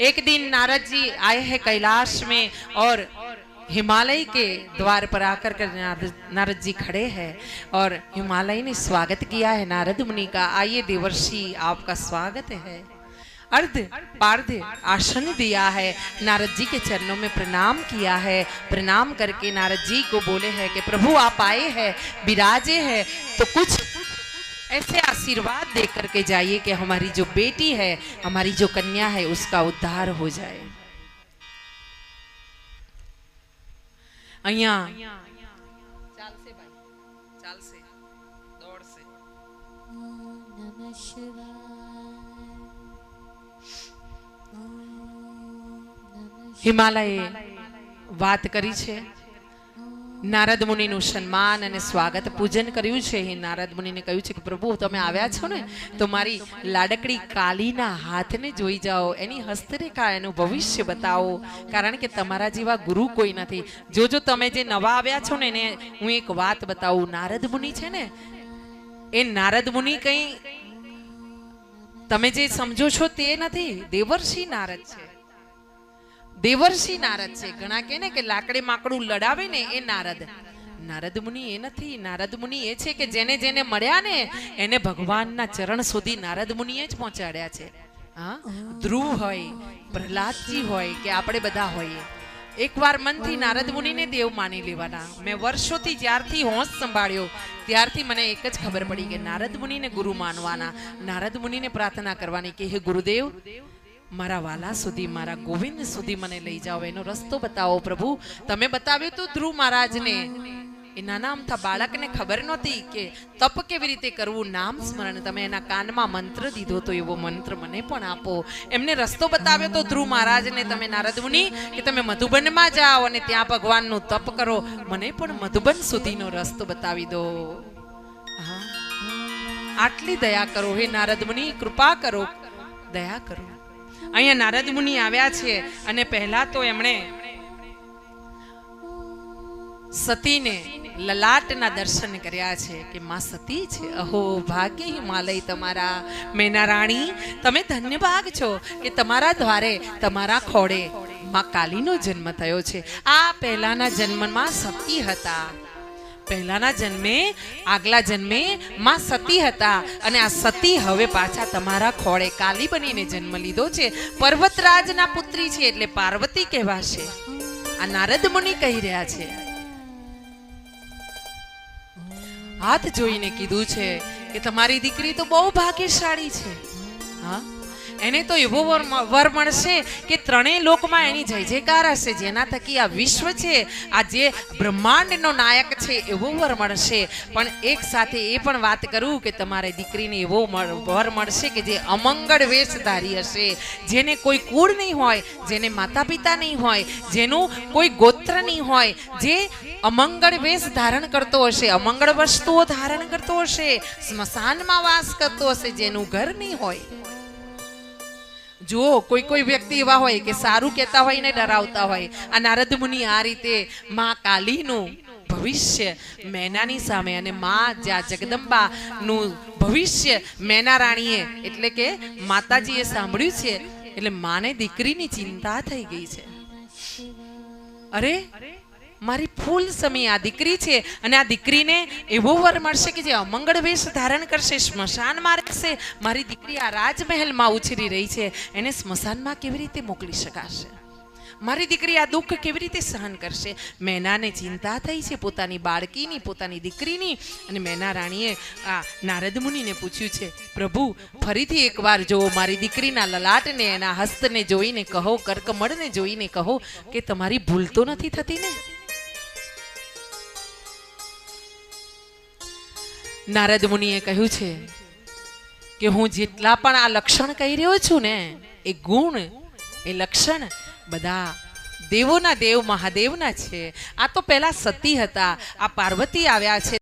एक दिन नारद जी आए हैं कैलाश में और हिमालय के द्वार पर आकर कर नारद जी खड़े हैं और हिमालय ने स्वागत किया है नारद मुनि का। आइए देवर्षि, आपका स्वागत है। अर्ध पार्ध आसन दिया है। नारद जी के चरणों में प्रणाम किया है। प्रणाम करके नारद जी को बोले हैं कि, प्रभु, आप आए हैं, विराजे हैं तो कुछ ऐसे आशीर्वाद दे करके जाइए कि हमारी जो बेटी है हमारी जो कन्या है उसका उद्धार हो जाए। अया हिमालय बात करी है નારદ મુનિનું સન્માન અને સ્વાગત પૂજન કર્યું છે. એ નારદ મુનિને કહ્યું છે કે, પ્રભુ, તમે આવ્યા છો ને, તો મારી લાડકડી કાલીના હાથને જોઈ જાઓ. એની હસ્તરેખા, એનું ભવિષ્ય બતાવો. કારણ કે તમારા જેવા ગુરુ કોઈ નથી. જો જો તમે જે નવા આવ્યા છો ને, એને હું એક વાત બતાવું. નારદ મુનિ છે ને, એ નારદ મુનિ કંઈ તમે જે સમજો છો તે નથી. દેવર્ષિ નારદ છે. દેવર્ષિ નારદ છે. ઘણા કહે ને કે લાકડે માકડું લડાવે ને એ નારદ. નારદ મુનિ એ નથી. નારદ મુનિ એ છે કે જેને જેને મળ્યા ને એને ભગવાનના ચરણ સુધી નારદ મુનિએ જ પહોંચાડ્યા છે. હા? ધ્રુવ હોય, પ્રહલાદજી હોય કે આપણે બધા હોઈએ. એકવાર મનથી નારદ મુનિને દેવ માની લેવાના. મેં વર્ષોથી જ્યારથી હોંશ સંભાળ્યો, ત્યારથી મને એક જ ખબર પડી કે નારદ મુનિને ગુરુ માનવાના. નારદ મુનિને પ્રાર્થના કરવાની કે, હે ગુરુદેવ મારા વાલા સુધી, મારા ગોવિંદ સુધી મને લઈ જાઓ. એનો રસ્તો બતાવો પ્રભુ. તમે બતાવ્યું તો ધ્રુવ મહારાજને. એ નાના અમથા બાળકને ખબર નહોતી કે તપ કેવી રીતે કરવું, નામ સ્મરણ. તમે એના કાનમાં મંત્ર દીધો તો એવો મંત્ર મને પણ આપો. એમને રસ્તો બતાવ્યો તો ધ્રુવ મહારાજને, તમે નારદ મુનિ, કે તમે મધુબનમાં જાઓ અને ત્યાં ભગવાનનું તપ કરો. મને પણ મધુબન સુધીનો રસ્તો બતાવી દો. હા. આટલી દયા કરો, હે નારદ મુનિ, કૃપા કરો. દયા કરો. અહીંયા નારદ મુનિ આવ્યા છે અને પહેલા તો એમણે સતીને લલાટના દર્શન કર્યા છે કે માં સતી છે? અહો, ભાગ્ય હિમાલય તમારા. મેના રાણી, તમે ધન્ય ભાગ છો કે તમારા દ્વારે તમારા ખોડે માં કાલીનો જન્મ થયો છે. આ પહેલાના જન્મમાં સતી હતા. પહેલાના જન્મે, આગલા જન્મે માં સતી હતા અને આ સતી હવે પાછા તમારા ખોળે કાલી બનીને જન્મ લીધો છે. પર્વતરાજના પુત્રી છે એટલે પાર્વતી કહેવાશે. આ નારદ મુનિ કહી રહ્યા છે. હાથ જોઈને કીધું છે કે તમારી દીકરી તો બહુ ભાગ્યશાળી છે. હા? એને તો એવો વર મળશે કે ત્રણેય લોકમાં એની જય જયકાર હશે. જેના થકી આ વિશ્વ છે, આ જે બ્રહ્માંડનો નાયક છે, એવો વર મળશે. પણ એક સાથે એ પણ વાત કરું કે તમારે દીકરીને એવો વર મળશે કે જે અમંગળ વેશધારી હશે. જેને કોઈ કુળ નહીં હોય, જેને માતા પિતા નહીં હોય, જેનું કોઈ ગોત્ર નહીં હોય, જે અમંગળ વેશ ધારણ કરતો હશે, અમંગળ વસ્તુઓ ધારણ કરતો હશે, સ્મશાનમાં વાસ કરતો હશે, જેનું ઘર નહીં હોય. જુઓ, કોઈ કોઈ વ્યક્તિ એવા હોય કે સારું કહેતા હોય ને ડરાવતા હોય. આ નારદ મુનિ આ રીતે માં કાલીનું ભવિષ્ય મેનાની સામે અને માં જ્યાં જગદંબાનું ભવિષ્ય મેના રાણીએ એટલે કે માતાજીએ સાંભળ્યું છે, એટલે માને દીકરીની ચિંતા થઈ ગઈ છે. અરે મારી ફૂલ સમય આ દીકરી છે અને આ દીકરીને એવો વર મળશે કે જે અમંગળ વેશ ધારણ કરશે સ્મશાનમાં રહેશે. મારી દીકરી આ રાજમહેલમાં ઉછરી રહી છે. એને સ્મશાનમાં કેવી રીતે મોકલી શકાશે? મારી દીકરી આ દુઃખ કેવી રીતે સહન કરશે? મેનાને ચિંતા થઈ છે પોતાની બાળકીની, પોતાની દીકરીની. અને મેના રાણીએ આ નારદ મુનિને પૂછ્યું છે, પ્રભુ, ફરીથી એકવાર જો મારી દીકરીના લલાટને, એના હસ્તને જોઈને કહો, કર્કમળને જોઈને કહો કે તમારી ભૂલ તો નથી થતી ને? નારદ મુનિએ કહ્યું છે કે હું જેટલા પણ આ લક્ષણ કહી રહ્યો છું ને, એ ગુણ, એ લક્ષણ બધા દેવોના દેવ, મહાદેવના છે. આ તો પહેલા સતી હતા, આ પાર્વતી આવ્યા છે.